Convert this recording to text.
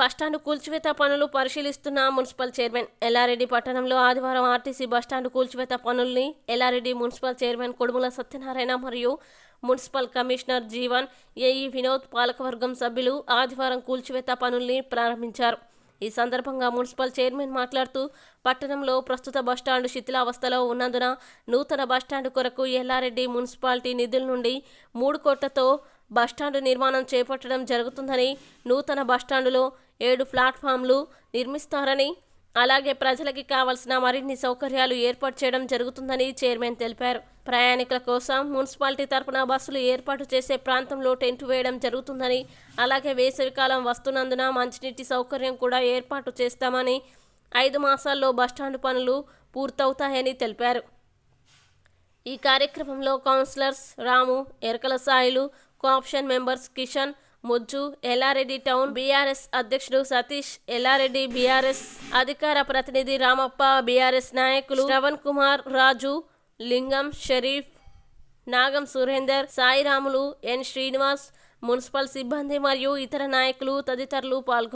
Bus stand కూల్చివేత పనులు పరిశీలిస్తున్న మున్సిపల్ చైర్మన్ ఎల్లారెడ్డి పట్టణంలో ఆదివారం ఆర్టీసీ బస్టాండు కూల్చివేత పనుల్ని ఎల్లారెడ్డి మున్సిపల్ చైర్మన్ కొడుముల సత్యనారాయణ మరియు municipal commissioner Jeevan AE Vinod పాలకవర్గం సభ్యులు ఆదివారం కూల్చివేత పనుల్ని ప్రారంభించారు. ఈ సందర్భంగా మున్సిపల్ చైర్మన్ మాట్లాడుతూ పట్టణంలో ప్రస్తుత బస్టాండు శిథిలావస్థలో ఉన్నందున నూతన బస్టాండు కొరకు ఎల్లారెడ్డి మున్సిపాలిటీ నిధుల నుండి మూడు కోట్లతో బస్టాండు నిర్మాణం చేపట్టడం జరుగుతుందని నూతన బస్టాండులో ఏడు ప్లాట్ఫామ్లు నిర్మిస్తారని అలాగే ప్రజలకి కావలసిన మరిన్ని సౌకర్యాలు ఏర్పాటు చేయడం జరుగుతుందని చైర్మన్ తెలిపారు. ప్రయాణికుల కోసం మున్సిపాలిటీ తరపున బస్సులు ఏర్పాటు చేసే ప్రాంతంలో టెంట్ వేయడం జరుగుతుందని అలాగే వేసవికాలం వస్తున్నందున మంచినీటి సౌకర్యం కూడా ఏర్పాటు చేస్తామని ఐదు మాసాల్లో బస్టాండ్ పనులు పూర్తవుతాయని తెలిపారు. ఈ కార్యక్రమంలో councillors Ramu Erakala Sailu co-option members Kishan Mujju Yellareddy town BRS అధ్యక్షుడు సతీష్ ఎల్లారెడ్డి బీఆర్ఎస్ అధికార ప్రతినిధి రామప్ప బీఆర్ఎస్ నాయకులు శ్రవణ్ కుమార్ రాజు లింగం షరీఫ్ నాగం సురేందర్ సాయిరాములు ఎన్ శ్రీనివాస్ మున్సిపల్ సిబ్బంది మరియు ఇతర నాయకులు తదితరులు పాల్గొన్నారు